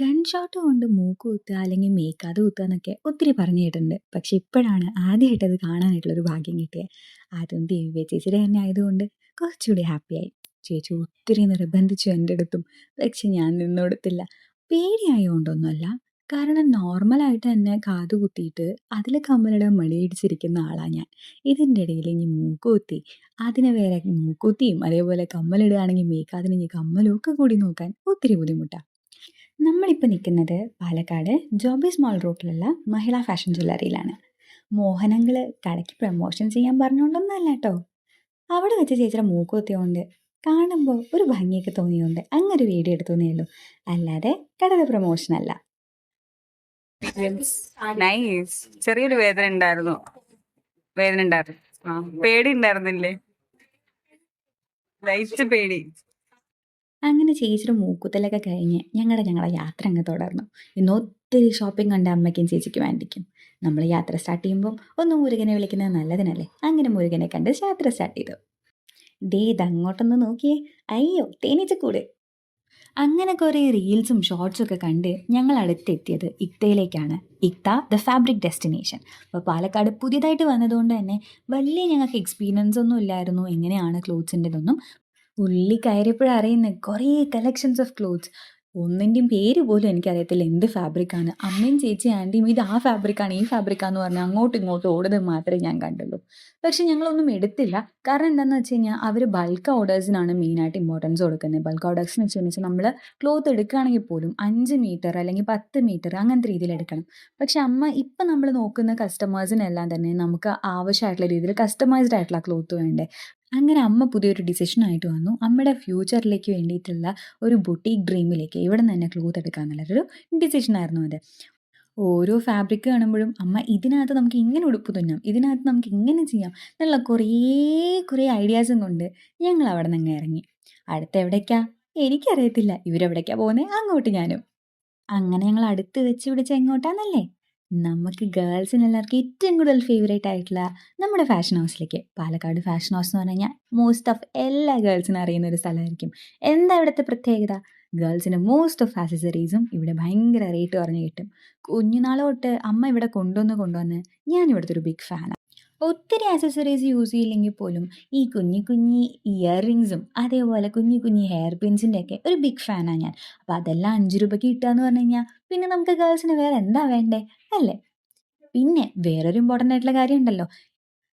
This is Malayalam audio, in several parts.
ഗൺ ഷോട്ട് കൊണ്ട് മൂക്ക് കുത്തുക അല്ലെങ്കിൽ മേക്കാതെ കുത്തുക എന്നൊക്കെ ഒത്തിരി പറഞ്ഞു കേട്ടിട്ടുണ്ട്. പക്ഷെ ഇപ്പോഴാണ് ആദ്യമായിട്ട് അത് കാണാനായിട്ടുള്ളൊരു ഭാഗ്യം കിട്ടിയത് അതും ദിവ്യ ചേച്ചിയുടെ തന്നെ ആയതുകൊണ്ട് കുറച്ചുകൂടി ഹാപ്പിയായി ചേച്ചി ഒത്തിരി നിർബന്ധിച്ചു എന്റെ അടുത്തും. പക്ഷെ ഞാൻ നിന്നോടത്തില്ല പേടിയായതുകൊണ്ടൊന്നുമല്ല കാരണം നോർമലായിട്ട് തന്നെ കാത് കുത്തിയിട്ട് അതിൽ കമ്മലിടാൻ മടിയിടിച്ചിരിക്കുന്ന ആളാണ് ഞാൻ. ഇതിന്റെ ഇടയിൽ ഇനി മൂക്കുത്തി അതിനെ വേറെ മൂക്കുത്തിയും അതേപോലെ കമ്മലിടുകയാണെങ്കിൽ മേക്കാതിന് ഇനി കമ്മലും ഒക്കെ കൂടി നോക്കാൻ ഒത്തിരി ബുദ്ധിമുട്ടാണ് നമ്മളിപ്പോൾ നിൽക്കുന്നത് പാലക്കാട് ജോബീസ് മോൾ റൂട്ടിലുള്ള മഹിളാ ഫാഷൻ ജ്വല്ലറിയിലാണ്. മോഹനങ്ങൾ കടയ്ക്ക് പ്രമോഷൻ ചെയ്യാൻ പറഞ്ഞുകൊണ്ടൊന്നല്ല കേട്ടോ അവിടെ വെച്ച് ചേച്ചിയുടെ മൂക്കുത്തിയോണ്ട് കാണുമ്പോൾ ഒരു ഭംഗിയൊക്കെ തോന്നിയോണ്ട് അങ്ങനെ ഒരു വീഡിയോ എടുത്തു തോന്നിയല്ലോ അല്ലാതെ കടയുടെ പ്രൊമോഷൻ അല്ല. നൈസ് ചെറിയൊരു വേദന ഉണ്ടായിരുന്നു. വേദന ഉണ്ടായിരുന്നു. പേടി ഉണ്ടായിരുന്നില്ലേ? ലൈറ്റ് പേടി. അങ്ങനെ ചേച്ചിയുടെ മൂക്കുത്തലൊക്കെ കഴിഞ്ഞ് ഞങ്ങളുടെ ഞങ്ങളുടെ യാത്ര അങ്ങ് തുടർന്നു. ഇന്ന് ഒത്തിരി ഷോപ്പിംഗ് കണ്ട അമ്മയ്ക്കും ചേച്ചിക്കും വേണ്ടിക്കും നമ്മൾ യാത്ര സ്റ്റാർട്ട് ചെയ്യുമ്പം ഒന്ന് മുരുകനെ വിളിക്കുന്നത് നല്ലതിനല്ലേ? അങ്ങനെ മുരുകനെ കണ്ട് യാത്ര സ്റ്റാർട്ട് ചെയ്തു. ദേ ഇതങ്ങോട്ടൊന്ന് നോക്കിയേ. അയ്യോ തേനീച്ചക്കൂട് അങ്ങനെ കുറേ റീൽസും ഷോർട്സും ഒക്കെ കണ്ട് ഞങ്ങൾ അടുത്തെത്തിയത് ഇക്തയിലേക്കാണ് ഇക്ത ദ ഫാബ്രിക് ഡെസ്റ്റിനേഷൻ അപ്പോൾ പാലക്കാട് പുതിയതായിട്ട് വന്നതുകൊണ്ട് തന്നെ വലിയ ഞങ്ങൾക്ക് എക്സ്പീരിയൻസ് ഒന്നും ഇല്ലായിരുന്നു. എങ്ങനെയാണ് ക്ലോത്ത്സിന്റെതൊന്നും ഉള്ളി കയറിയപ്പോഴാണ് അറിയുന്നത് കുറേ കളക്ഷൻസ് ഓഫ് ക്ലോത്ത്സ് ഒന്നിന്റെയും പേര് പോലും എനിക്കറിയത്തില്ല എന്ത് ഫാബ്രിക്കാണ് അമ്മയും ചേച്ചി ആന്റിയും ഇത് ആ ഫാബ്രിക്കാണ് ഈ ഫാബ്രിക്കാന്ന് പറഞ്ഞാൽ അങ്ങോട്ടും ഇങ്ങോട്ടും ഓടുന്നത് മാത്രമേ ഞാൻ കണ്ടുള്ളൂ. പക്ഷെ ഞങ്ങളൊന്നും എടുത്തില്ല. കാരണം എന്താണെന്ന് വെച്ച് കഴിഞ്ഞാൽ അവർ ബൾക്ക് ഓർഡേഴ്സിനാണ് മെയിനായിട്ട് ഇമ്പോർട്ടൻസ് കൊടുക്കുന്നത്. ബൾക്ക് ഓർഡേഴ്സ് എന്ന് വെച്ച് നമ്മൾ ക്ലോത്ത് എടുക്കുകയാണെങ്കിൽ പോലും അഞ്ച് മീറ്റർ അല്ലെങ്കിൽ പത്ത് മീറ്റർ അങ്ങനത്തെ രീതിയിൽ എടുക്കണം. പക്ഷെ അമ്മ ഇപ്പം നമ്മൾ നോക്കുന്ന കസ്റ്റമേഴ്സിനെല്ലാം തന്നെ നമുക്ക് ആവശ്യമായിട്ടുള്ള രീതിയിൽ കസ്റ്റമൈസ്ഡ് ആയിട്ടുള്ള ക്ലോത്ത് വേണ്ടേ? അങ്ങനെ അമ്മ പുതിയൊരു ഡിസിഷനായിട്ട് വന്നു. അമ്മയുടെ ഫ്യൂച്ചറിലേക്ക് വേണ്ടിയിട്ടുള്ള ഒരു ബുട്ടീക്ക് ഡ്രീമിലേക്ക് ഇവിടെ നിന്ന് തന്നെ ക്ലോത്ത് എടുക്കുക എന്നുള്ളൊരു ഡിസിഷനായിരുന്നു അത്. ഓരോ ഫാബ്രിക് കാണുമ്പോഴും അമ്മ ഇതിനകത്ത് നമുക്ക് ഇങ്ങനെ ഉടുപ്പ് തുന്നാം ഇതിനകത്ത് നമുക്ക് ഇങ്ങനെ ചെയ്യാം എന്നുള്ള കുറേ കുറേ ഐഡിയാസും കൊണ്ട് ഞങ്ങൾ അവിടെ നിന്ന് ഇറങ്ങി. അടുത്ത എവിടേക്കാ? എനിക്കറിയത്തില്ല. ഇവരെവിടേക്കാ പോകുന്നത് അങ്ങോട്ട് ഞാനും. അങ്ങനെ ഞങ്ങൾ അടുത്ത് വെച്ച് പിടിച്ച് എങ്ങോട്ടാന്നല്ലേ? നമുക്ക് ഗേൾസിന് എല്ലാവർക്കും ഏറ്റവും കൂടുതൽ ഫേവറേറ്റ് ആയിട്ടുള്ള നമ്മുടെ ഫാഷൻ ഹൗസിലേക്ക് പാലക്കാട് ഫാഷൻ ഹൗസ് എന്ന് പറഞ്ഞു കഴിഞ്ഞാൽ മോസ്റ്റ് ഓഫ് എല്ലാ ഗേൾസിനും അറിയുന്ന ഒരു സ്ഥലമായിരിക്കും. എന്താ ഇവിടുത്തെ പ്രത്യേകത? ഗേൾസിന്റെ മോസ്റ്റ് ഓഫ് ആക്സസറീസും ഇവിടെ ഭയങ്കര റേറ്റ് കുറഞ്ഞ് കിട്ടും. കുഞ്ഞുനാളോട്ട് അമ്മ ഇവിടെ കൊണ്ടുവന്ന് കൊണ്ടുവന്ന് ഞാൻ ഇവിടുത്തെ ഒരു ബിഗ് ഫാനാണ് ഒത്തിരി ആക്സസറീസ് യൂസ് ചെയ്യില്ലെങ്കിൽ പോലും ഈ കുഞ്ഞി കുഞ്ഞി ഇയർ റിങ്സും അതേപോലെ കുഞ്ഞി കുഞ്ഞി ഹെയർ പിൻസിന്റെ ഒക്കെ ഒരു ബിഗ് ഫാനാണ് ഞാൻ. അപ്പോൾ അതെല്ലാം അഞ്ച് രൂപയ്ക്ക് കിട്ടുക പറഞ്ഞു കഴിഞ്ഞാൽ പിന്നെ നമുക്ക് ഗേൾസിന് വേറെ എന്താ വേണ്ടേ? അല്ലേ? പിന്നെ വേറൊരു ഇമ്പോർട്ടന്റ് ആയിട്ടുള്ള കാര്യം ഉണ്ടല്ലോ.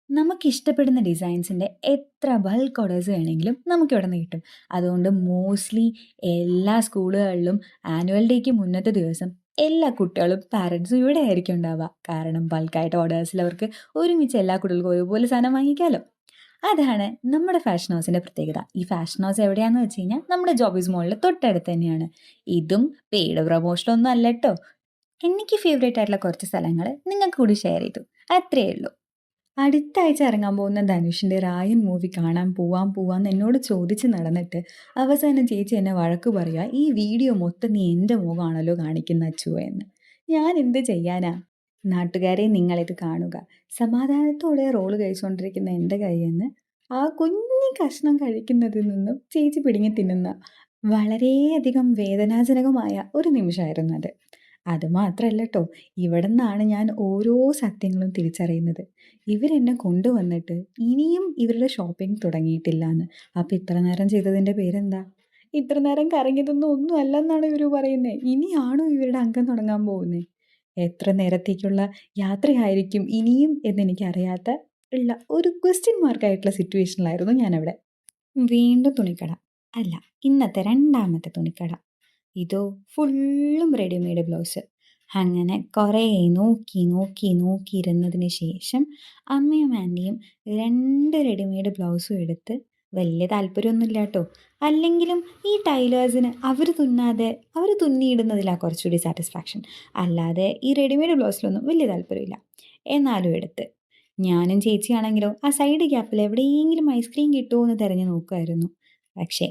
നമുക്കിഷ്ടപ്പെടുന്ന ഡിസൈൻസിന്റെ എത്ര ബൾക്ക് ഓർഡേഴ്സ് വേണമെങ്കിലും നമുക്കിവിടെ നിന്ന് കിട്ടും. അതുകൊണ്ട് മോസ്റ്റ്ലി എല്ലാ സ്കൂളുകളിലും ആനുവൽ ഡേക്ക് മുന്നത്തെ ദിവസം എല്ലാ കുട്ടികളും പാരൻസും ഇവിടെ ആയിരിക്കും ഉണ്ടാവുക. കാരണം ബൾക്കായിട്ട് ഓർഡേഴ്സിൽ അവർക്ക് ഒരുമിച്ച് എല്ലാ കുട്ടികൾക്കും ഒരുപോലെ സാധനം വാങ്ങിക്കാമല്ലോ അതാണ് നമ്മുടെ ഫാഷൻ ഹൗസിന്റെ പ്രത്യേകത. ഈ ഫാഷൻ ഹൗസ് എവിടെയാണെന്ന് വെച്ച് കഴിഞ്ഞാൽ നമ്മുടെ ജോബീസ് മോളിൽ തൊട്ടടുത്ത് തന്നെയാണ്. ഇതും പെയ്ഡ് പ്രൊമോഷനൊന്നും അല്ല കേട്ടോ എനിക്ക് ഫേവറേറ്റ് ആയിട്ടുള്ള കുറച്ച് സ്ഥലങ്ങൾ നിങ്ങൾക്ക് കൂടി ഷെയർ ചെയ്തു. അത്രയേ ഉള്ളൂ. അടുത്ത ആഴ്ച ഇറങ്ങാൻ പോകുന്ന ധനുഷിന്റെ റായൻ മൂവി കാണാൻ പോവാൻ പോവാന്ന് എന്നോട് ചോദിച്ച് നടന്നിട്ട് അവസാനം ചേച്ചി എന്നെ വഴക്ക് പറയുക ഈ വീഡിയോ മൊത്തം നീ എന്റെ മുഖമാണല്ലോ കാണിക്കുന്ന അച്ചു എന്ന്. ഞാൻ എന്ത് ചെയ്യാനാ? നാട്ടുകാരെ നിങ്ങളിത് കാണുക. സമാധാനത്തോടെ റോൾ കഴിച്ചുകൊണ്ടിരിക്കുന്ന എന്റെ കയ്യിൽ ആ കുഞ്ഞി കഷ്ണം കഴിക്കുന്നതിൽ നിന്നും ചേച്ചി പിടുങ്ങി തിന്നുന്ന വളരെയധികം വേദനാജനകമായ ഒരു നിമിഷമായിരുന്നു അത്. അതുമാത്രമല്ല കേട്ടോ ഇവിടെ നിന്നാണ് ഞാൻ ഓരോ സത്യങ്ങളും തിരിച്ചറിയുന്നത്. ഇവരെന്നെ കൊണ്ടുവന്നിട്ട് ഇനിയും ഇവരുടെ ഷോപ്പിംഗ് തുടങ്ങിയിട്ടില്ല എന്ന് അപ്പോൾ ഇത്ര നേരം ചെയ്തതിന്റെ പേരെന്താ? ഇത്ര നേരം കറങ്ങിയതൊന്നും ഒന്നും അല്ലെന്നാണ് ഇവർ പറയുന്നത് ഇനിയാണോ ഇവരുടെ അംഗം തുടങ്ങാൻ പോകുന്നത് എത്ര നേരത്തേക്കുള്ള യാത്രയായിരിക്കും ഇനിയും എന്നെനിക്കറിയാത്ത ഉള്ള ഒരു ക്വസ്റ്റ്യൻ മാർക്കായിട്ടുള്ള സിറ്റുവേഷനിലായിരുന്നു ഞാനവിടെ. വീണ്ടും തുണിക്കട. അല്ല ഇന്നത്തെ രണ്ടാമത്തെ തുണിക്കട. ഇതോ ഫുള്ളും റെഡിമെയ്ഡ് ബ്ലൗസ് അങ്ങനെ കുറേ നോക്കി നോക്കി നോക്കിയിരുന്നതിന് ശേഷം അമ്മയും ആന്റിയും രണ്ട് റെഡിമെയ്ഡ് ബ്ലൗസും എടുത്ത് വലിയ താല്പര്യമൊന്നുമില്ല കേട്ടോ അല്ലെങ്കിലും ഈ ടൈലേഴ്സിന് അവർ തുന്നാതെ അവർ തുന്നിയിടുന്നതിലാണ് കുറച്ചുകൂടി സാറ്റിസ്ഫാക്ഷൻ അല്ലാതെ ഈ റെഡിമെയ്ഡ് ബ്ലൗസിലൊന്നും വലിയ താല്പര്യമില്ല. എന്നാലും എടുത്ത്. ഞാനും ചേച്ചിയാണെങ്കിലോ ആ സൈഡ് ഗ്യാപ്പിൽ എവിടെയെങ്കിലും ഐസ്ക്രീം കിട്ടുമോ എന്ന് തിരഞ്ഞു നോക്കുമായിരുന്നു പക്ഷേ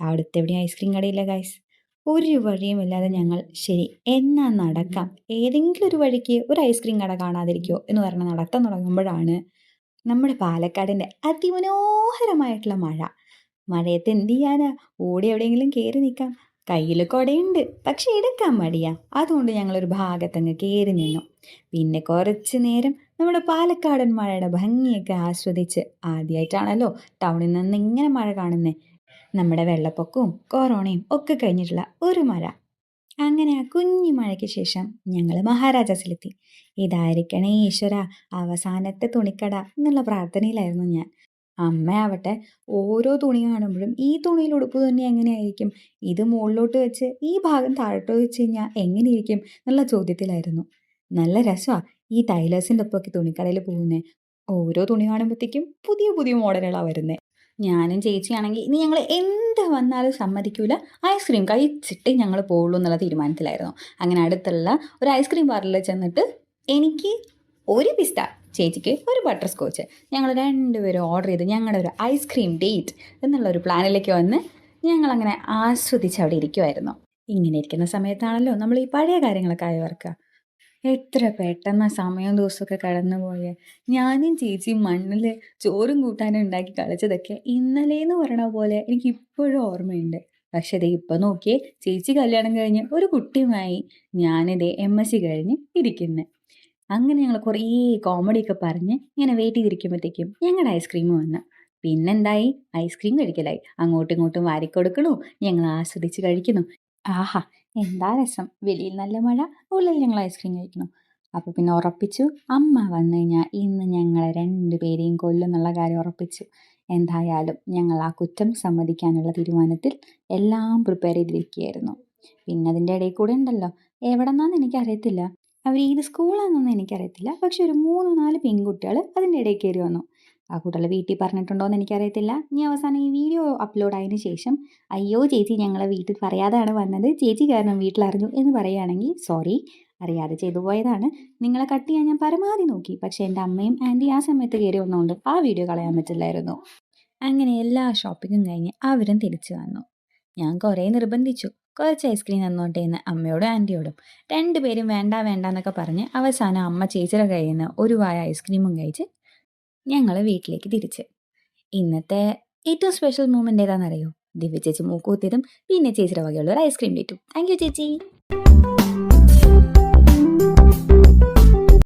അവിടുത്തെ എവിടെയും ഐസ്ക്രീം കടയില്ല ഗൈസ് ഒരു വഴിയുമില്ലാതെ ഞങ്ങൾ ശരി എന്നാ നടക്കാം. ഏതെങ്കിലും ഒരു വഴിക്ക് ഒരു ഐസ്ക്രീം കട കാണാതിരിക്കുമോ എന്ന് പറഞ്ഞ് നടത്താൻ തുടങ്ങുമ്പോഴാണ് നമ്മുടെ പാലക്കാടിന്റെ അതിമനോഹരമായിട്ടുള്ള മഴ. മഴയത്ത് എന്ത് ചെയ്യാനാ? ഓടി എവിടെയെങ്കിലും കയറി നിൽക്കാം. കയ്യിൽ കുടയുണ്ട് പക്ഷെ എടുക്കാൻ മടിയാ. അതുകൊണ്ട് ഞങ്ങളൊരു ഭാഗത്തങ്ങ് കയറി നിന്നു. പിന്നെ കുറച്ച് നേരം നമ്മുടെ പാലക്കാടൻ മഴയുടെ ഭംഗിയൊക്കെ ആസ്വദിച്ച് ആദ്യമായിട്ടാണല്ലോ ടൗണിൽ നിന്ന് ഇങ്ങനെ മഴ കാണുന്നേ. നമ്മുടെ വെള്ളപ്പൊക്കവും കൊറോണയും ഒക്കെ കഴിഞ്ഞിട്ടുള്ള ഒരു മഴ. അങ്ങനെ ആ കുഞ്ഞു മഴയ്ക്ക് ശേഷം ഞങ്ങൾ മഹാരാജാസിലെത്തി. ഇതായിരിക്കണേ ഈശ്വര അവസാനത്തെ തുണിക്കട എന്നുള്ള പ്രാർത്ഥനയിലായിരുന്നു ഞാൻ. അമ്മയാവട്ടെ ഓരോ തുണി കാണുമ്പോഴും ഈ തുണിയിൽ ഉടുപ്പ് തന്നെ എങ്ങനെയായിരിക്കും? ഇത് മുകളിലോട്ട് വെച്ച് ഈ ഭാഗം താഴോട്ട് വെച്ച് കഴിഞ്ഞാൽ എങ്ങനെയിരിക്കും? എന്നുള്ള ചോദ്യത്തിലായിരുന്നു. നല്ല രസമാണ് ഈ ടൈലേഴ്സിന്റെ ഒപ്പമൊക്കെ തുണിക്കടയിൽ പോകുന്നത് ഓരോ തുണി കാണുമ്പോഴത്തേക്കും പുതിയ പുതിയ മോഡലുകളാണ് വരുന്നത് ഞാനും ചേച്ചിയാണെങ്കിൽ ഇനി ഞങ്ങൾ എന്ത് വന്നാലും സമ്മതിക്കൂല. ഐസ്ക്രീം കഴിച്ചിട്ടേ ഞങ്ങൾ പോകുള്ളൂ എന്നുള്ള തീരുമാനത്തിലായിരുന്നു. അങ്ങനെ അടുത്തുള്ള ഒരു ഐസ്ക്രീം പാർലറിൽ ചെന്നിട്ട് എനിക്ക് ഒരു പിസ്ത ചേച്ചിക്ക് ഒരു ബട്ടർ സ്കോച്ച് ഞങ്ങൾ രണ്ടുപേരും ഓർഡർ ചെയ്ത് ഞങ്ങളുടെ ഒരു ഐസ്ക്രീം ഡേറ്റ് എന്നുള്ള ഒരു പ്ലാനിലേക്ക് വന്ന് ഞങ്ങളങ്ങനെ ആസ്വദിച്ച് അവിടെ ഇരിക്കുമായിരുന്നു ഇങ്ങനെ ഇരിക്കുന്ന സമയത്താണല്ലോ നമ്മൾ ഈ പഴയ കാര്യങ്ങളൊക്കെ അയവർക്കുക എത്ര പെട്ടെന്ന് സമയവും ദിവസമൊക്കെ കടന്നുപോയേ ഞാനും ചേച്ചിയും മണ്ണിൽ ചോറും കൂട്ടാനും ഉണ്ടാക്കി കളിച്ചതൊക്കെ ഇന്നലേന്ന് പറയണ പോലെ എനിക്ക് ഇപ്പോഴും ഓർമ്മയുണ്ട്. പക്ഷെ ദേ ഇപ്പം നോക്കിയേ ചേച്ചി കല്യാണം കഴിഞ്ഞ് ഒരു കുട്ടിയുമായി ഞാനിതേ എം എസ് സി കഴിഞ്ഞ് ഇരിക്കുന്നത് അങ്ങനെ ഞങ്ങൾ കുറേ കോമഡിയൊക്കെ പറഞ്ഞ് ഇങ്ങനെ വെയിറ്റ് ചെയ്തിരിക്കുമ്പോഴത്തേക്കും ഞങ്ങളുടെ ഐസ്ക്രീം വന്നു. പിന്നെന്തായി? ഐസ്ക്രീം കഴിക്കലായി. അങ്ങോട്ടും ഇങ്ങോട്ടും വാരിക്കൊടുക്കണു. ഞങ്ങൾ ആസ്വദിച്ച് കഴിക്കുന്നു. ആഹാ എന്താ രസം? വെളിയിൽ നല്ല മഴ ഉള്ളിൽ ഞങ്ങൾ ഐസ്ക്രീം കഴിക്കുന്നു. അപ്പോൾ പിന്നെ ഉറപ്പിച്ചു. അമ്മ വന്നു കഴിഞ്ഞാൽ ഇന്ന് ഞങ്ങളെ രണ്ടുപേരെയും കൊല്ലുന്നുള്ള കാര്യം ഉറപ്പിച്ചു. എന്തായാലും ഞങ്ങൾ ആ കുറ്റം സമ്മതിക്കാനുള്ള തീരുമാനത്തിൽ എല്ലാം പ്രിപ്പയർ ചെയ്തിരിക്കുകയായിരുന്നു. പിന്നെ അതിന്റെ ഇടയിൽ കൂടെ ഉണ്ടല്ലോ. എവിടെ നിന്നാന്ന് എനിക്കറിയത്തില്ല. അവർ ഏത് സ്കൂളാണെന്നൊന്നും എനിക്കറിയത്തില്ല. പക്ഷെ ഒരു മൂന്ന് നാല് പെൺകുട്ടികൾ അതിന്റെ ഇടയിൽ കയറി വന്നു. ആ കുട്ടികൾ വീട്ടിൽ പറഞ്ഞിട്ടുണ്ടോ എന്ന് എനിക്കറിയത്തില്ല. ഇനി അവസാനം ഈ വീഡിയോ അപ്ലോഡ് ആയതിനു ശേഷം അയ്യോ ചേച്ചി ഞങ്ങളെ വീട്ടിൽ പറയാതാണ് വന്നത്. ചേച്ചി കാരണം വീട്ടിലറിഞ്ഞു എന്ന് പറയുകയാണെങ്കിൽ സോറി അറിയാതെ ചെയ്തു പോയതാണ്. നിങ്ങളെ കട്ട് ചെയ്യാൻ ഞാൻ പരമാവധി നോക്കി. പക്ഷേ എന്റെ അമ്മയും ആന്റി ആ സമയത്ത് കയറി വന്നുകൊണ്ട് ആ വീഡിയോ കളയാൻ പറ്റില്ലായിരുന്നു. അങ്ങനെ എല്ലാ ഷോപ്പിങ്ങും കഴിഞ്ഞ് അവരും തിരിച്ചു വന്നു. ഞാൻ കുറേ നിർബന്ധിച്ചു. കുറച്ച് ഐസ്ക്രീം തന്നോട്ടെ എന്ന് അമ്മയോടും ആന്റിയോടും രണ്ടുപേരും വേണ്ട വേണ്ട എന്നൊക്കെ പറഞ്ഞ് അവസാനം അമ്മ ചേച്ചിയുടെ കയ്യിൽ നിന്ന് ഒരു വായ ഐസ്ക്രീമും കഴിച്ച് ഞങ്ങൾ വീട്ടിലേക്ക് തിരിച്ച്. ഇന്നത്തെ ഏറ്റവും സ്പെഷ്യൽ മൂമെന്റ് ഏതാണെന്നറിയോ ദിവ്യ ചേച്ചി മൂക്കൂത്തിയതും പിന്നെ ചേച്ചിയുടെ വകയുള്ള ഒരു ഐസ്ക്രീം ഡേറ്റും താങ്ക് യു ചേച്ചി.